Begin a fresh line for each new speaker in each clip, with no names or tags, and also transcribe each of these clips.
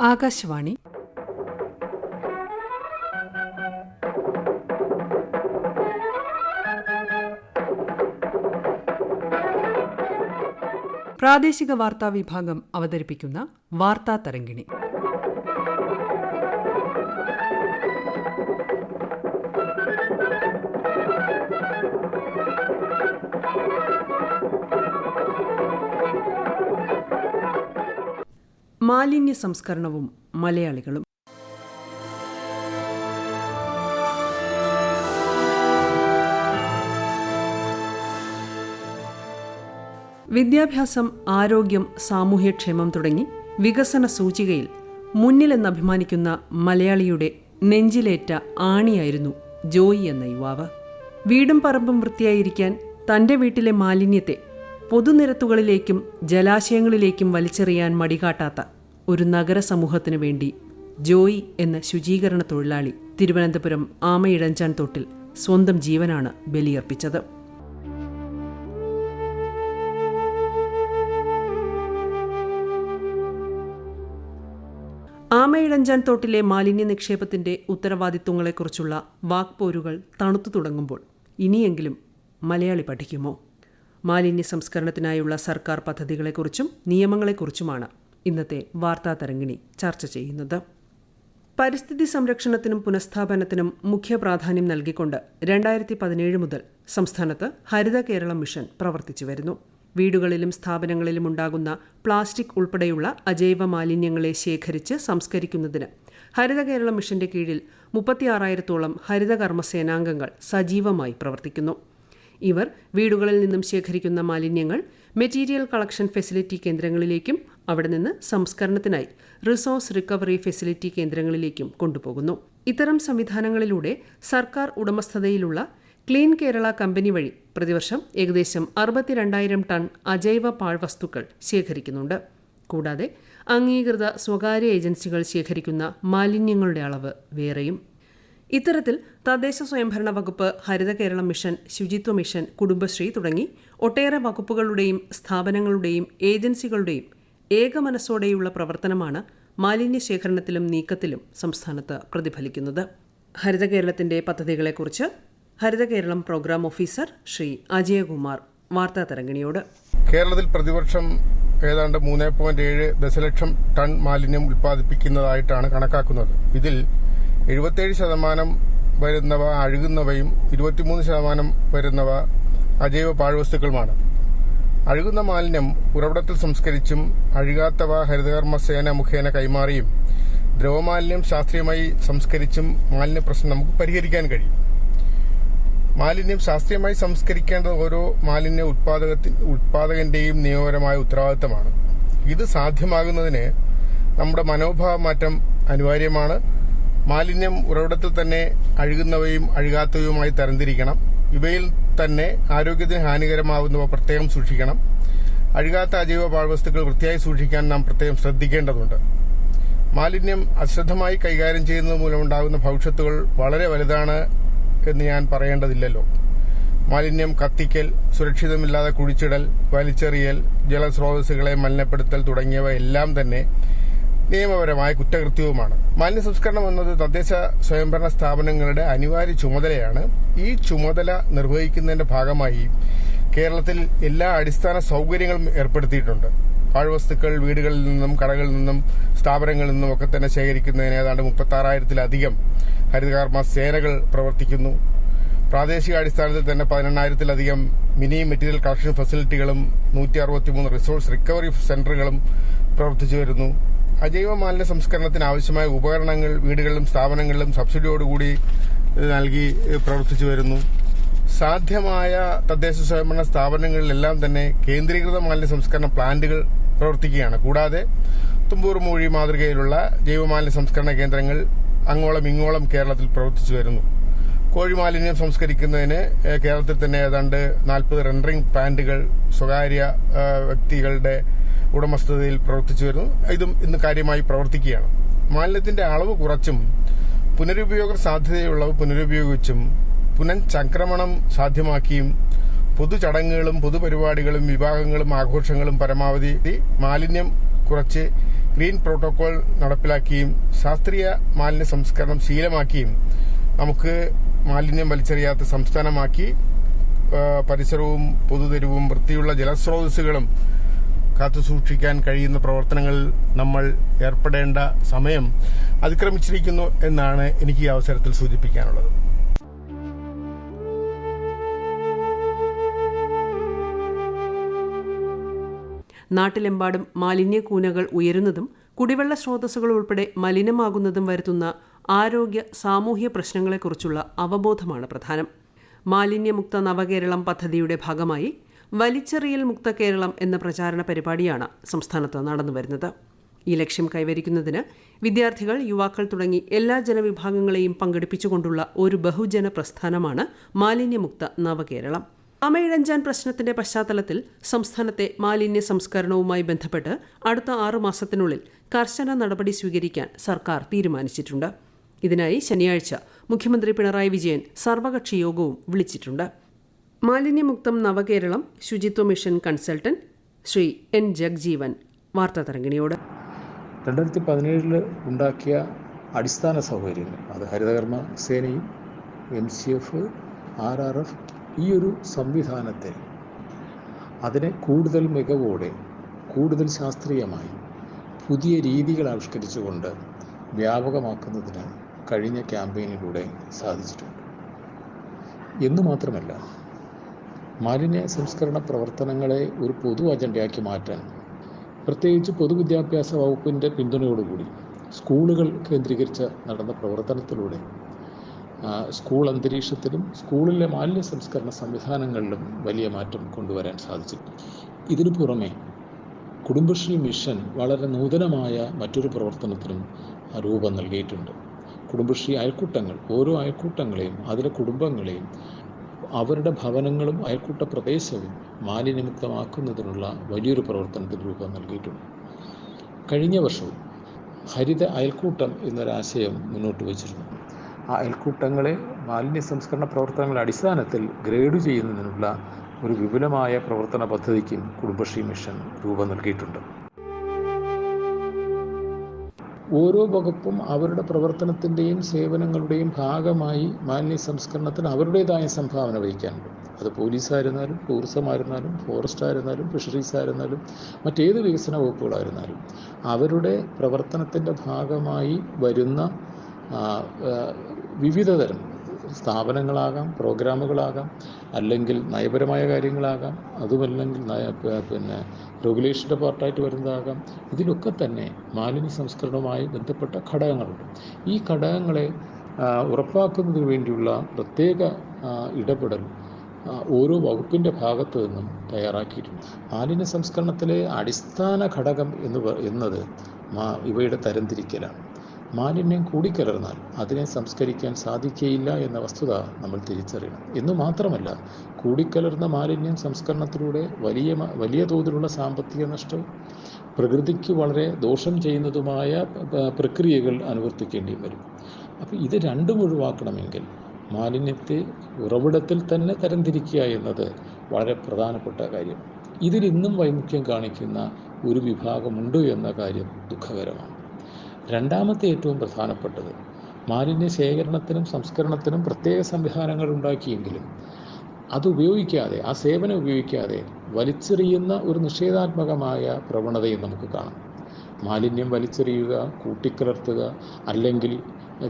ആകാശവാണി. പ്രാദേശിക വാർത്താ വിഭാഗം അവതരിപ്പിക്കുന്ന വാർത്താ തരംഗിണി. മാലിന്യ സംസ്കരണവും മലയാളികളും. വിദ്യാഭ്യാസം ആരോഗ്യം സാമൂഹ്യക്ഷേമം തുടങ്ങി വികസന സൂചികയിൽ മുന്നിലെന്ന് അഭിമാനിക്കുന്ന മലയാളിയുടെ നെഞ്ചിലേറ്റ ആണിയായിരുന്നു ജോയി എന്ന യുവാവ്. വീടും പറമ്പും വൃത്തിയായിരിക്കാൻ തന്റെ വീട്ടിലെ മാലിന്യത്തെ പൊതുനിരത്തുകളിലേക്കും ജലാശയങ്ങളിലേക്കും വലിച്ചെറിയാൻ മടികാട്ടാത്ത ഒരു നഗര സമൂഹത്തിനു വേണ്ടി ജോയി എന്ന ശുചീകരണ തൊഴിലാളി തിരുവനന്തപുരം ആമയിഴഞ്ചാൻ തൊട്ടിൽ സ്വന്തം ജീവനാണ് ബലിയർപ്പിച്ചത്. ആമയിഴഞ്ചാൻ തോട്ടിലെ മാലിന്യ നിക്ഷേപത്തിന്റെ ഉത്തരവാദിത്വങ്ങളെക്കുറിച്ചുള്ള വാക്പോരുകൾ തണുത്തു തുടങ്ങുമ്പോൾ ഇനിയെങ്കിലും മലയാളി പഠിക്കുമോ? മാലിന്യ സംസ്കരണത്തിനായുള്ള സർക്കാർ പദ്ധതികളെക്കുറിച്ചും നിയമങ്ങളെക്കുറിച്ചുമാണ് ഇന്നത്തെ വാർത്താ തരംഗിണി ചർച്ച ചെയ്യുന്നത്. പരിസ്ഥിതി സംരക്ഷണത്തിനും പുനഃസ്ഥാപനത്തിനും മുഖ്യ പ്രാധാന്യം നൽകിക്കൊണ്ട് രണ്ടായിരത്തി പതിനേഴ് മുതൽ സംസ്ഥാനത്ത് ഹരിത കേരളം മിഷൻ പ്രവർത്തിച്ചു വരുന്നു. വീടുകളിലും സ്ഥാപനങ്ങളിലും ഉണ്ടാകുന്ന പ്ലാസ്റ്റിക് ഉൾപ്പെടെയുള്ള അജൈവ മാലിന്യങ്ങളെ ശേഖരിച്ച് സംസ്കരിക്കുന്നതിന് ഹരിത കേരളം മിഷന്റെ കീഴിൽ മുപ്പത്തിയാറായിരത്തോളം ഹരിത കർമ്മസേനാംഗങ്ങൾ സജീവമായി പ്രവർത്തിക്കുന്നു. ഇവർ വീടുകളിൽ നിന്നും ശേഖരിക്കുന്ന മാലിന്യങ്ങൾ മെറ്റീരിയൽ കളക്ഷൻ ഫെസിലിറ്റി കേന്ദ്രങ്ങളിലേക്കും അവിടെ നിന്ന് സംസ്കരണത്തിനായി റിസോഴ്സ് റിക്കവറി ഫെസിലിറ്റി കേന്ദ്രങ്ങളിലേക്കും കൊണ്ടുപോകുന്നു. ഇത്തരം സംവിധാനങ്ങളിലൂടെ സർക്കാർ ഉടമസ്ഥതയിലുള്ള ക്ലീൻ കേരള കമ്പനി വഴി പ്രതിവർഷം ഏകദേശം അറുപത്തിരണ്ടായിരം ടൺ അജൈവ പാഴ്വസ്തുക്കൾ ശേഖരിക്കുന്നുണ്ട്. കൂടാതെ അംഗീകൃത സ്വകാര്യ ഏജൻസികൾ ശേഖരിക്കുന്ന മാലിന്യങ്ങളുടെ അളവ് വേറെയും. ഇത്തരത്തിൽ തദ്ദേശ സ്വയംഭരണ വകുപ്പ് ഹരിത കേരള മിഷൻ ശുചിത്വ മിഷൻ കുടുംബശ്രീ തുടങ്ങി ഒട്ടേറെ വകുപ്പുകളുടെയും സ്ഥാപനങ്ങളുടെയും ഏജൻസികളുടെയും ഏകമനസ്സോടെയുള്ള പ്രവർത്തനമാണ് മാലിന്യ ശേഖരണത്തിലും നീക്കത്തിലും സംസ്ഥാനത്ത് പ്രതിഫലിക്കുന്നത്. ഹരിത കേരളത്തിന്റെ പദ്ധതികളെക്കുറിച്ച് ഹരിത കേരളം പ്രോഗ്രാം ഓഫീസർ ശ്രീ അജയകുമാർ വാർത്താ തരംഗിണിയോട്.
കേരളത്തിൽ പ്രതിവർഷം ഏതാണ്ട് മൂന്ന് പോയിന്റ് ഏഴ് ദശലക്ഷം ടൺ മാലിന്യം ഉൽപ്പാദിപ്പിക്കുന്നതായിട്ടാണ് കണക്കാക്കുന്നത്. ഇതിൽ എഴുപത്തേഴ് ശതമാനം വരുന്നവ അഴുകുന്നവയും ഇരുപത്തിമൂന്ന് ശതമാനം വരുന്നവ അജൈവ പാഴ്വസ്തുക്കളുമാണ്. അഴുകുന്ന മാലിന്യം ഉറവിടത്തിൽ സംസ്കരിച്ചും അഴുകാത്തവ ഹരിതകർമ്മസേന മുഖേന കൈമാറിയും ദ്രവമാലിന്യം ശാസ്ത്രീയമായി സംസ്കരിച്ചും മാലിന്യ പ്രശ്നം നമുക്ക് പരിഹരിക്കാൻ കഴിയും. മാലിന്യം ശാസ്ത്രീയമായി സംസ്കരിക്കേണ്ടത് ഓരോ മാലിന്യ ഉത്പാദകത്തി ഉത്പാദകന്റെയും നിയമപരമായ ഉത്തരവാദിത്തമാണ്. ഇത് സാധ്യമാകുന്നതിന് നമ്മുടെ മനോഭാവ മാറ്റം അനിവാര്യമാണ്. മാലിന്യം ഉറവിടത്തിൽ തന്നെ അഴുകുന്നവയും അഴുകാത്തവയുമായി തരംതിരിക്കണം. ഇവയിൽ തന്നെ ആരോഗ്യത്തിന് ഹാനികരമാവുന്നവ പ്രത്യേകം സൂക്ഷിക്കണം. അഴുകാത്ത അജൈവ പാഴ്വസ്തുക്കൾ വൃത്തിയായി സൂക്ഷിക്കാൻ നാം പ്രത്യേകം ശ്രദ്ധിക്കേണ്ടതുണ്ട്. മാലിന്യം അശ്രദ്ധമായി കൈകാര്യം ചെയ്യുന്നത് മൂലമുണ്ടാകുന്ന ഭവിഷ്യത്തുകൾ വളരെ വലുതാണ് എന്ന് ഞാൻ പറയേണ്ടതില്ലല്ലോ. മാലിന്യം കത്തിക്കൽ സുരക്ഷിതമില്ലാതെ കുഴിച്ചിടൽ വലിച്ചെറിയൽ ജലസ്രോതസ്സുകളെ മലിനപ്പെടുത്തൽ തുടങ്ങിയവ എല്ലാം തന്നെ നിയമപരമായ കുറ്റകൃത്യവുമാണ്. മാലിന്യ സംസ്കരണം എന്നത് തദ്ദേശ സ്വയംഭരണ സ്ഥാപനങ്ങളുടെ അനിവാര്യ ചുമതലയാണ്. ഈ ചുമതല നിർവഹിക്കുന്നതിന്റെ ഭാഗമായി കേരളത്തിൽ എല്ലാ അടിസ്ഥാന സൌകര്യങ്ങളും ഏർപ്പെടുത്തിയിട്ടുണ്ട്. പാഴ്വസ്തുക്കൾ വീടുകളിൽ നിന്നും കടകളിൽ നിന്നും സ്ഥാപനങ്ങളിൽ നിന്നും ഒക്കെ തന്നെ ശേഖരിക്കുന്നതിന് ഏതാണ്ട് മുപ്പത്തി ആറായിരത്തിലധികം ഹരിതകർമ്മ സേനകൾ പ്രവർത്തിക്കുന്നു. പ്രാദേശിക അടിസ്ഥാനത്തിൽ തന്നെ പതിനെണ്ണായിരത്തിലധികം മിനി മെറ്റീരിയൽ കളക്ഷൻ ഫെസിലിറ്റികളും നൂറ്റി അറുപത്തിമൂന്ന് റിസോഴ്സ് റിക്കവറി സെന്ററുകളും പ്രവർത്തിച്ചു വരുന്നു. അജൈവ മാലിന്യ സംസ്കരണത്തിന് ആവശ്യമായ ഉപകരണങ്ങൾ വീടുകളിലും സ്ഥാപനങ്ങളിലും സബ്സിഡിയോടുകൂടി നൽകി പ്രവർത്തിച്ചു വരുന്നു. സാധ്യമായ തദ്ദേശ സ്വയംഭരണ സ്ഥാപനങ്ങളിലെല്ലാം തന്നെ കേന്ദ്രീകൃത മാലിന്യ സംസ്കരണ പ്ലാന്റുകൾ പ്രവർത്തിക്കുകയാണ്. കൂടാതെ തുമ്പൂർ മൂഴി മാതൃകയിലുള്ള ജൈവമാലിന്യ സംസ്കരണ കേന്ദ്രങ്ങൾ അങ്ങോളം ഇങ്ങോളം കേരളത്തിൽ പ്രവർത്തിച്ചു വരുന്നു. കോഴിമാലിന്യം സംസ്കരിക്കുന്നതിന് കേരളത്തിൽ തന്നെ ഏതാണ്ട് നാൽപ്പത് റെൻഡറിംഗ് പ്ലാന്റുകൾ സ്വകാര്യ വ്യക്തികളുടെ ഉടമസ്ഥതയിൽ പ്രവർത്തിച്ചു വരുന്നു. ഇതും ഇന്ന് കാര്യമായി പ്രവർത്തിക്കുകയാണ്. മാലിന്യത്തിന്റെ അളവ് കുറച്ചും പുനരുപയോഗ സാധ്യതയുള്ളവ പുനരുപയോഗിച്ചും പുനഃചംക്രമണം സാധ്യമാക്കിയും പൊതുചടങ്ങുകളും പൊതുപരിപാടികളും വിഭാഗങ്ങളും ആഘോഷങ്ങളും പരമാവധി മാലിന്യം കുറച്ച് ഗ്രീൻ പ്രോട്ടോകോൾ നടപ്പിലാക്കിയും ശാസ്ത്രീയ മാലിന്യ സംസ്കരണം ശീലമാക്കിയും നമുക്ക് മാലിന്യം വലിച്ചെറിയാത്ത സംസ്ഥാനമാക്കി പരിസരവും പൊതുതെരുവും വൃത്തിയുള്ള ജലസ്രോതസ്സുകളും കാത്തുസൂക്ഷിക്കാൻ കഴിയുന്ന പ്രവർത്തനങ്ങളിൽ നമ്മൾ ഏർപ്പെടേണ്ട സമയം അതിക്രമിച്ചിരിക്കുന്നു എന്നാണ് എനിക്ക് ഈ അവസരത്തിൽ സൂചിപ്പിക്കാനുള്ളത്.
നാട്ടിലെമ്പാടും മാലിന്യക്കൂനകൾ ഉയരുന്നതും കുടിവെള്ള സ്രോതസ്സുകൾ ഉൾപ്പെടെ മലിനമാകുന്നതും വരുത്തുന്ന ആരോഗ്യ സാമൂഹ്യ പ്രശ്നങ്ങളെക്കുറിച്ചുള്ള അവബോധമാണ് പ്രധാനം. മാലിന്യമുക്ത നവകേരളം പദ്ധതിയുടെ ഭാഗമായി വലിച്ചെറിയൽ മുക്ത കേരളം എന്ന പ്രചാരണ പരിപാടിയാണ് സംസ്ഥാനത്ത് നടന്നുവരുന്നത് ഈ ലക്ഷ്യം കൈവരിക്കുന്നതിന് വിദ്യാർത്ഥികൾ യുവാക്കൾ തുടങ്ങി എല്ലാ ജനവിഭാഗങ്ങളെയും പങ്കെടുപ്പിച്ചുകൊണ്ടുള്ള ഒരു ബഹുജന പ്രസ്ഥാനമാണ് മാലിന്യമുക്ത നവകേരളം. അമയിഴഞ്ചാൻ പ്രശ്നത്തിന്റെ പശ്ചാത്തലത്തിൽ സംസ്ഥാനത്തെ മാലിന്യ സംസ്കരണവുമായി ബന്ധപ്പെട്ട് അടുത്ത ആറു മാസത്തിനുള്ളിൽ കർശന നടപടി സ്വീകരിക്കാൻ സർക്കാർ തീരുമാനിച്ചിട്ടുണ്ട്. ഇതിനായി ശനിയാഴ്ച മുഖ്യമന്ത്രി പിണറായി വിജയൻ സർവകക്ഷി യോഗവും വിളിച്ചിട്ടുണ്ട്. മാലിന്യമുക്തം Navakeralam Suchitwa mission consultant Shri N Jagjeevan വാർത്താ തരംഗിണിയോട്
രണ്ടായിരത്തി പതിനേഴിൽ ഉണ്ടാക്കിയ അടിസ്ഥാന സൗകര്യങ്ങൾ അത് ഹരിതകർമ്മ സേനയും M C F R R F ഈ ഒരു സംവിധാനത്തെ അതിനെ കൂടുതൽ മികവോടെ കൂടുതൽ ശാസ്ത്രീയമായി പുതിയ രീതികൾ ആവിഷ്കരിച്ചുകൊണ്ട് വ്യാപകമാക്കുന്നതിന് കഴിഞ്ഞ ക്യാമ്പയിനിലൂടെ സാധിച്ചിട്ടുണ്ട്. എന്നു മാത്രമല്ല മാലിന്യ സംസ്കരണ പ്രവർത്തനങ്ങളെ ഒരു പൊതു അജണ്ടയാക്കി മാറ്റാൻ പ്രത്യേകിച്ച് പൊതുവിദ്യാഭ്യാസ വകുപ്പിന്റെ പിന്തുണയോടുകൂടി സ്കൂളുകൾ കേന്ദ്രീകരിച്ച് നടന്ന പ്രവർത്തനത്തിലൂടെ സ്കൂൾ അന്തരീക്ഷത്തിലും സ്കൂളിലെ മാലിന്യ സംസ്കരണ സംവിധാനങ്ങളിലും വലിയ മാറ്റം കൊണ്ടുവരാൻ സാധിച്ചു. ഇതിനു പുറമെ കുടുംബശ്രീ മിഷൻ വളരെ നൂതനമായ മറ്റൊരു പ്രവർത്തനത്തിനും രൂപം നൽകിയിട്ടുണ്ട്. കുടുംബശ്രീ അയൽക്കൂട്ടങ്ങൾ ഓരോ അയൽക്കൂട്ടങ്ങളെയും അതിലെ കുടുംബങ്ങളെയും അവരുടെ ഭവനങ്ങളും അയൽക്കൂട്ട പ്രദേശവും മാലിന്യമുക്തമാക്കുന്നതിനുള്ള വലിയൊരു പ്രവർത്തനത്തിന് രൂപം നൽകിയിട്ടുണ്ട്. കഴിഞ്ഞ വർഷവും ഹരിത അയൽക്കൂട്ടം എന്നൊരാശയം മുന്നോട്ട് വച്ചിരുന്നു. ആ അയൽക്കൂട്ടങ്ങളെ മാലിന്യ സംസ്കരണ പ്രവർത്തനങ്ങളുടെ അടിസ്ഥാനത്തിൽ ഗ്രേഡ് ചെയ്യുന്നതിനുള്ള ഒരു വിപുലമായ പ്രവർത്തന പദ്ധതിക്കും കുടുംബശ്രീ മിഷൻ രൂപം നൽകിയിട്ടുണ്ട്. ഓരോ വകുപ്പും അവരുടെ പ്രവർത്തനത്തിന്റെയും സേവനങ്ങളുടെയും ഭാഗമായി മാലിന്യ സംസ്കരണത്തിന് അവരുടേതായ സംഭാവന വഹിക്കാനുണ്ട്. അത് പോലീസായിരുന്നാലും ടൂറിസം ആയിരുന്നാലും ഫോറസ്റ്റ് ആയിരുന്നാലും ഫിഷറീസ് ആയിരുന്നാലും മറ്റേത് വികസന വകുപ്പുകളായിരുന്നാലും. അവരുടെ പ്രവർത്തനത്തിന്റെ ഭാഗമായി വരുന്ന ആ, സ്ഥാപനങ്ങളാകാം പ്രോഗ്രാമുകളാകാം അല്ലെങ്കിൽ നയപരമായ കാര്യങ്ങളാകാം അതുമല്ലെങ്കിൽ നയ പിന്നെ റെഗുലേഷന്റെ പാർട്ടായിട്ട് വരുന്നതാകാം. ഇതിലൊക്കെ തന്നെ മാലിന്യ സംസ്കരണവുമായി ബന്ധപ്പെട്ട ഘടകങ്ങളുണ്ട്. ഈ ഘടകങ്ങളെ ഉറപ്പാക്കുന്നതിന് വേണ്ടിയുള്ള പ്രത്യേക ഇടപെടൽ ഓരോ വകുപ്പിന്റെ ഭാഗത്തു നിന്നും തയ്യാറാക്കിയിട്ടുണ്ട്. മാലിന്യ സംസ്കരണത്തിലെ അടിസ്ഥാന ഘടകം എന്ന് എന്നത് ഇവയുടെ തരംതിരിക്കലാണ്. മാലിന്യം കൂടിക്കലർന്നാൽ അതിനെ സംസ്കരിക്കാൻ സാധിക്കുകയില്ല എന്ന വസ്തുത നമ്മൾ തിരിച്ചറിയണം. എന്നു മാത്രമല്ല കൂടിക്കലർന്ന മാലിന്യം സംസ്കരണത്തിലൂടെ വലിയ വലിയ തോതിലുള്ള സാമ്പത്തിക നഷ്ടം പ്രകൃതിക്ക് വളരെ ദോഷം ചെയ്യുന്നതുമായ പ്രക്രിയകൾ അനുവർത്തിക്കേണ്ടിയും വരും. അപ്പോൾ ഇത് രണ്ടും ഒഴിവാക്കണമെങ്കിൽ മാലിന്യത്തെ ഉറവിടത്തിൽ തന്നെ തരംതിരിക്കുക എന്നത് വളരെ പ്രധാനപ്പെട്ട കാര്യം. ഇതിൽ ഇന്നും വൈമുഖ്യം കാണിക്കുന്ന ഒരു വിഭാഗമുണ്ട് എന്ന കാര്യം ദുഃഖകരമാണ്. രണ്ടാമത്തെ ഏറ്റവും പ്രധാനപ്പെട്ടത് മാലിന്യ ശേഖരണത്തിനും സംസ്കരണത്തിനും പ്രത്യേക സംവിധാനങ്ങൾ ഉണ്ടാക്കിയെങ്കിലും അത് ഉപയോഗിക്കാതെ ആ സേവനം ഉപയോഗിക്കാതെ വലിച്ചെറിയുന്ന ഒരു നിഷേധാത്മകമായ പ്രവണതയും നമുക്ക് കാണാം. മാലിന്യം വലിച്ചെറിയുക കൂട്ടിക്കലർത്തുക അല്ലെങ്കിൽ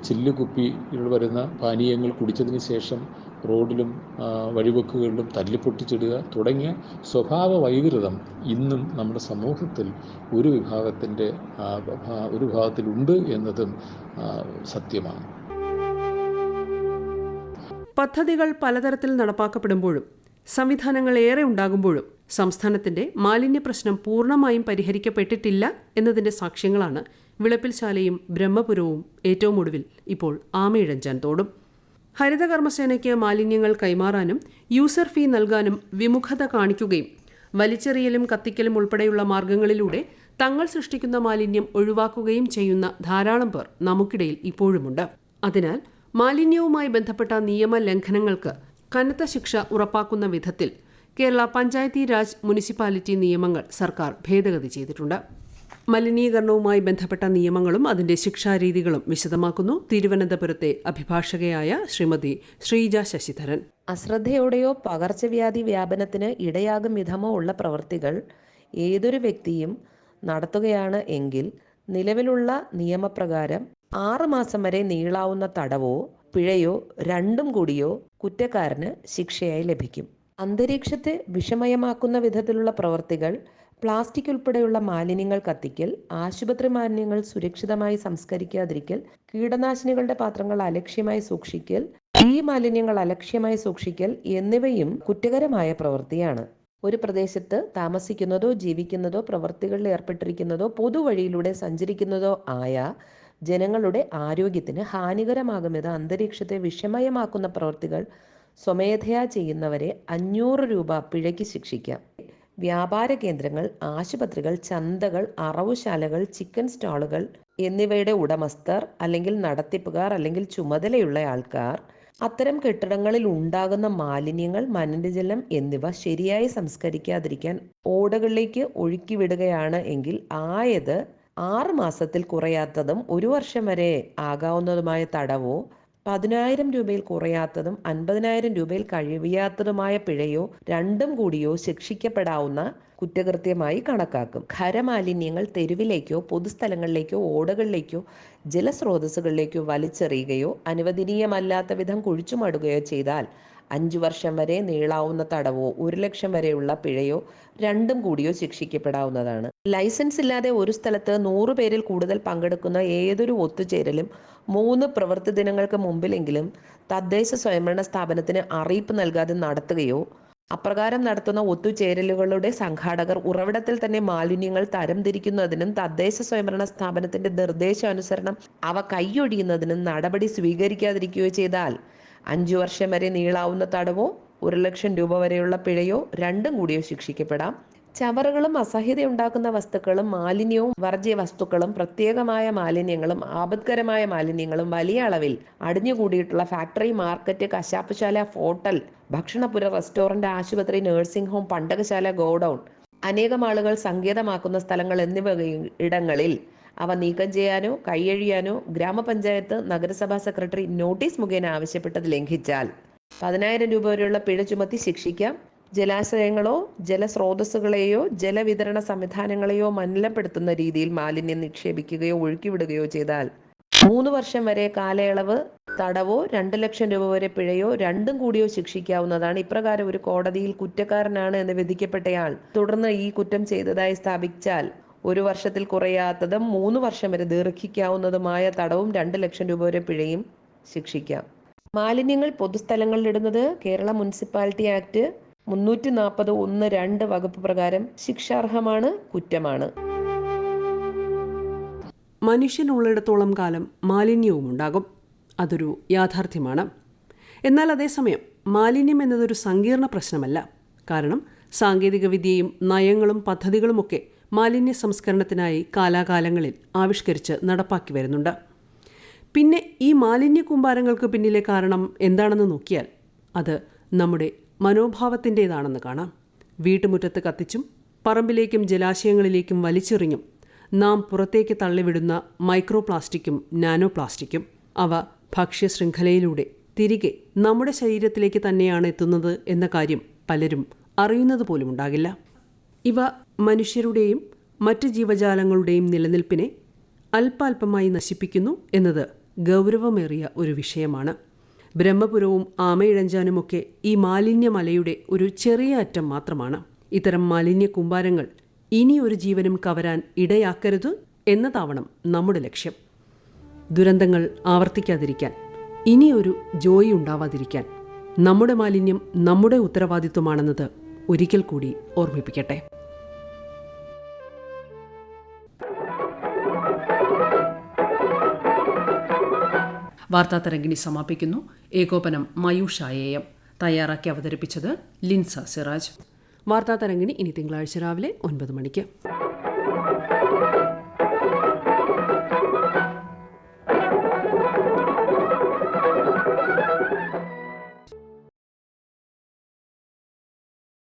ചില്ലുകുപ്പിയിൽ വരുന്ന പാനീയങ്ങൾ കുടിച്ചതിന് ശേഷം റോഡിലും വഴിവെക്കുകളിലും തല്ലിപ്പൊട്ടിച്ചിടുക തുടങ്ങിയ സ്വഭാവ വൈകൃതം ഇന്നും നമ്മുടെ സമൂഹത്തിൽ ഒരു വിഭാഗത്തിന്റെ ഒരു വിഭാഗത്തിലുണ്ട് എന്നതും സത്യമാണ്.
പദ്ധതികൾ പലതരത്തിൽ നടപ്പാക്കപ്പെടുമ്പോഴും സംവിധാനങ്ങൾ ഏറെ ഉണ്ടാകുമ്പോഴും സംസ്ഥാനത്തിന്റെ മാലിന്യ പ്രശ്നം പൂർണമായും പരിഹരിക്കപ്പെട്ടിട്ടില്ല എന്നതിന്റെ സാക്ഷ്യങ്ങളാണ് വിളപ്പിൽശാലയും ബ്രഹ്മപുരവും ഏറ്റവും ഒടുവിൽ ഇപ്പോൾ ആമയിഴഞ്ചാൻ തോടും. ഹരിതകർമ്മസേനയ്ക്ക് മാലിന്യങ്ങൾ കൈമാറാനും യൂസർ ഫീ നൽകാനും വിമുഖത കാണിക്കുകയും വലിച്ചെറിയലും കത്തിക്കലും ഉൾപ്പെടെയുള്ള മാർഗങ്ങളിലൂടെ തങ്ങൾ സൃഷ്ടിക്കുന്ന മാലിന്യം ഒഴിവാക്കുകയും ചെയ്യുന്ന ധാരാളം പേർ നമുക്കിടയിൽ ഇപ്പോഴുമുണ്ട്. അതിനാൽ മാലിന്യവുമായി ബന്ധപ്പെട്ട നിയമ ലംഘനങ്ങൾക്ക് കനത്ത ശിക്ഷ ഉറപ്പാക്കുന്ന വിധത്തിൽ കേരള പഞ്ചായത്തി രാജ് മുനിസിപ്പാലിറ്റി നിയമങ്ങൾ സർക്കാർ ഭേദഗതി ചെയ്തിട്ടുണ്ട്. മലിനീകരണവുമായി ബന്ധപ്പെട്ട നിയമങ്ങളും അതിന്റെ ശിക്ഷാരീതികളും വിശദമാക്കുന്നു. തിരുവനന്തപുരത്തെ അഭിഭാഷകയായ ശ്രീമതി ശ്രീജ ശശിധരൻ.
അശ്രദ്ധയോടെയോ പകർച്ചവ്യാധി വ്യാപനത്തിന് ഇടയാകും വിധമോ ഉള്ള പ്രവൃത്തികൾ ഏതൊരു വ്യക്തിയും നടത്തുകയാണ് എങ്കിൽ നിലവിലുള്ള നിയമപ്രകാരം ആറ് മാസം വരെ നീളാവുന്ന തടവോ പിഴയോ രണ്ടും കൂടിയോ കുറ്റക്കാരന് ശിക്ഷയായി ലഭിക്കും. അന്തരീക്ഷത്തെ വിഷമയമാക്കുന്ന വിധത്തിലുള്ള പ്രവൃത്തികൾ പ്ലാസ്റ്റിക് ഉൾപ്പെടെയുള്ള മാലിന്യങ്ങൾ കത്തിക്കൽ ആശുപത്രി മാലിന്യങ്ങൾ സുരക്ഷിതമായി സംസ്കരിക്കാതിരിക്കൽ കീടനാശിനികളുടെ പാത്രങ്ങൾ അലക്ഷ്യമായി സൂക്ഷിക്കൽ ഈ മാലിന്യങ്ങൾ അലക്ഷ്യമായി സൂക്ഷിക്കൽ എന്നിവയും കുറ്റകരമായ പ്രവൃത്തിയാണ്. ഒരു പ്രദേശത്ത് താമസിക്കുന്നതോ ജീവിക്കുന്നതോ പ്രവൃത്തികളിൽ ഏർപ്പെട്ടിരിക്കുന്നതോ പൊതുവഴിയിലൂടെ സഞ്ചരിക്കുന്നതോ ആയ ജനങ്ങളുടെ ആരോഗ്യത്തിന് ഹാനികരമാകുമെന്ന് അന്തരീക്ഷത്തെ വിഷമയമാക്കുന്ന പ്രവൃത്തികൾ സ്വമേധയാ ചെയ്യുന്നവരെ അഞ്ഞൂറ് രൂപ പിഴയ്ക്ക് ശിക്ഷിക്കാം. വ്യാപാര കേന്ദ്രങ്ങൾ ആശുപത്രികൾ ചന്തകൾ അറവുശാലകൾ ചിക്കൻ സ്റ്റാളുകൾ എന്നിവയുടെ ഉടമസ്ഥർ അല്ലെങ്കിൽ നടത്തിപ്പുകാർ അല്ലെങ്കിൽ ചുമതലയുള്ള ആൾക്കാർ അത്തരം കെട്ടിടങ്ങളിൽ ഉണ്ടാകുന്ന മാലിന്യങ്ങൾ മലിനജലം എന്നിവ ശരിയായി സംസ്കരിക്കാതിരിക്കാൻ ഓടകളിലേക്ക് ഒഴുക്കിവിടുകയാണ് എങ്കിൽ ആയത് ആറ് മാസത്തിൽ കുറയാത്തതും ഒരു വർഷം വരെ ആകാവുന്നതുമായ തടവോ പതിനായിരം രൂപയിൽ കുറയാത്തതും അൻപതിനായിരം രൂപയിൽ കഴിയാത്തതുമായ പിഴയോ രണ്ടും കൂടിയോ ശിക്ഷിക്കപ്പെടാവുന്ന കുറ്റകൃത്യമായി കണക്കാക്കും. ഖരമാലിന്യങ്ങൾ തെരുവിലേക്കോ പൊതുസ്ഥലങ്ങളിലേക്കോ ഓടകളിലേക്കോ ജലസ്രോതസ്സുകളിലേക്കോ വലിച്ചെറിയുകയോ അനുവദനീയമല്ലാത്ത വിധം കുഴിച്ചുമടുകയോ ചെയ്താൽ അഞ്ചു വർഷം വരെ നീളാവുന്ന തടവോ ഒരു ലക്ഷം വരെയുള്ള പിഴയോ രണ്ടും കൂടിയോ ശിക്ഷിക്കപ്പെടാവുന്നതാണ്. ലൈസൻസ് ഇല്ലാതെ ഒരു സ്ഥലത്ത് നൂറ് പേരിൽ കൂടുതൽ പങ്കെടുക്കുന്ന ഏതൊരു ഒത്തുചേരലും മൂന്ന് പ്രവൃത്തി ദിനങ്ങൾക്ക് മുമ്പിലെങ്കിലും തദ്ദേശ സ്വയംഭരണ സ്ഥാപനത്തിന് അറിയിപ്പ് നൽകാതെ നടത്തുകയോ അപ്രകാരം നടത്തുന്ന ഒത്തുചേരലുകളുടെ സംഘാടകർ ഉറവിടത്തിൽ തന്നെ മാലിന്യങ്ങൾ തരംതിരിക്കുന്നതിനും തദ്ദേശ സ്വയംഭരണ സ്ഥാപനത്തിന്റെ നിർദ്ദേശാനുസരണം അവ കൈയൊഴിയുന്നതിനും നടപടി സ്വീകരിക്കാതിരിക്കുകയോ ചെയ്താൽ അഞ്ചു വർഷം വരെ നീളാവുന്ന തടവോ ഒരു ലക്ഷം രൂപ വരെയുള്ള പിഴയോ രണ്ടും കൂടിയോ ശിക്ഷിക്കപ്പെടാം. ചവറുകളും അസഹ്യതയുണ്ടാക്കുന്ന വസ്തുക്കളും മാലിന്യവും വർജ്യ വസ്തുക്കളും പ്രത്യേകമായ മാലിന്യങ്ങളും ആപത്കരമായ മാലിന്യങ്ങളും വലിയ അളവിൽ അടിഞ്ഞുകൂടിയിട്ടുള്ള ഫാക്ടറി മാർക്കറ്റ് കശാപ്പുശാല ഹോട്ടൽ ഭക്ഷണപുര റെസ്റ്റോറന്റ് ആശുപത്രി നഴ്സിംഗ് ഹോം പണ്ടകശാല ഗോഡൌൺ അനേകം ആളുകൾ സങ്കേതമാക്കുന്ന സ്ഥലങ്ങൾ എന്നിവ ഇടങ്ങളിൽ അവ നീക്കം ചെയ്യാനോ കൈയഴിയാനോ ഗ്രാമപഞ്ചായത്ത് നഗരസഭാ സെക്രട്ടറി നോട്ടീസ് മുഖേന ആവശ്യപ്പെട്ടത് ലംഘിച്ചാൽ പതിനായിരം രൂപ വരെയുള്ള പിഴ ചുമത്തി ശിക്ഷിക്കാം. ജലാശയങ്ങളോ ജലസ്രോതസ്സുകളെയോ ജലവിതരണ സംവിധാനങ്ങളെയോ മലിനപ്പെടുത്തുന്ന രീതിയിൽ മാലിന്യം നിക്ഷേപിക്കുകയോ ഒഴുക്കിവിടുകയോ ചെയ്താൽ മൂന്ന് വർഷം വരെ കാലയളവ് തടവോ രണ്ട് ലക്ഷം രൂപ വരെ പിഴയോ രണ്ടും കൂടിയോ ശിക്ഷിക്കാവുന്നതാണ്. ഇപ്രകാരം ഒരു കോടതിയിൽ കുറ്റക്കാരനാണ് എന്ന് വിധിക്കപ്പെട്ടയാൾ തുടർന്ന് ഈ കുറ്റം ചെയ്തതായി സ്ഥാപിച്ചാൽ ഒരു വർഷത്തിൽ കുറയാത്തതും മൂന്ന് വർഷം വരെ ദീർഘിക്കാവുന്നതുമായ തടവും രണ്ട് ലക്ഷം രൂപ വരെ പിഴയും ശിക്ഷിക്കാം. മാലിന്യങ്ങൾ പൊതുസ്ഥലങ്ങളിലിടുന്നത് കേരള മുനിസിപ്പാലിറ്റി ആക്ട് മുന്നൂറ്റി നാൽപ്പത് ഒന്ന് രണ്ട് വകുപ്പ് പ്രകാരം ശിക്ഷാർഹമാണ് കുറ്റമാണ്.
മനുഷ്യൻ ഉള്ളിടത്തോളം കാലം മാലിന്യവും ഉണ്ടാകും അതൊരു യാഥാർത്ഥ്യമാണ്. എന്നാൽ അതേസമയം മാലിന്യം എന്നതൊരു സങ്കീർണ പ്രശ്നമല്ല. കാരണം സാങ്കേതികവിദ്യയും നയങ്ങളും പദ്ധതികളുമൊക്കെ മാലിന്യ സംസ്കരണത്തിനായി കാലാകാലങ്ങളിൽ ആവിഷ്കരിച്ച് നടപ്പാക്കി വരുന്നുണ്ട്. പിന്നെ ഈ മാലിന്യ കൂമ്പാരങ്ങൾക്ക് പിന്നിലെ കാരണം എന്താണെന്ന് നോക്കിയാൽ അത് നമ്മുടെ മനോഭാവത്തിന്റേതാണെന്ന് കാണാം. വീട്ടുമുറ്റത്ത് കത്തിച്ചും പറമ്പിലേക്കും ജലാശയങ്ങളിലേക്കും വലിച്ചെറിഞ്ഞും നാം പുറത്തേക്ക് തള്ളിവിടുന്ന മൈക്രോ പ്ലാസ്റ്റിക്കും നാനോ പ്ലാസ്റ്റിക്കും അവ ഭക്ഷ്യശൃംഖലയിലൂടെ തിരികെ നമ്മുടെ ശരീരത്തിലേക്ക് തന്നെയാണ് എത്തുന്നത് എന്ന കാര്യം പലരും അറിയുന്നത് പോലും ഉണ്ടാകില്ല ഇവ മനുഷ്യരുടെയും മറ്റ് ജീവജാലങ്ങളുടെയും നിലനിൽപ്പിനെ അല്പാൽപമായി നശിപ്പിക്കുന്നു എന്നത് ഗൗരവമേറിയ ഒരു വിഷയമാണ്. ബ്രഹ്മപുരവും ആമയിഴഞ്ചാനുമൊക്കെ ഈ മാലിന്യമലയുടെ ഒരു ചെറിയ അറ്റം മാത്രമാണ്. ഇത്തരം മാലിന്യ കുമ്പാരങ്ങൾ ഇനി ഒരു ജീവനും കവരാൻ ഇടയാക്കരുത് എന്നതാവണം നമ്മുടെ ലക്ഷ്യം. ദുരന്തങ്ങൾ ആവർത്തിക്കാതിരിക്കാൻ ഇനി ഒരു ജോയി ഉണ്ടാവാതിരിക്കാൻ നമ്മുടെ മാലിന്യം നമ്മുടെ ഉത്തരവാദിത്വമാണെന്നത് ഒരിക്കൽ കൂടി ഓർമ്മിപ്പിക്കട്ടെ. വാർത്താ തരംഗിണി സമാപിക്കുന്നു. ഏകോപനം മയൂഷായേയം. തയ്യാറാക്കി അവതരിപ്പിച്ചത് ലിൻസ സിറാജ്. വാർത്താ തരംഗിണി ഇനി തിങ്കളാഴ്ച രാവിലെ ഒൻപത് മണിക്ക്.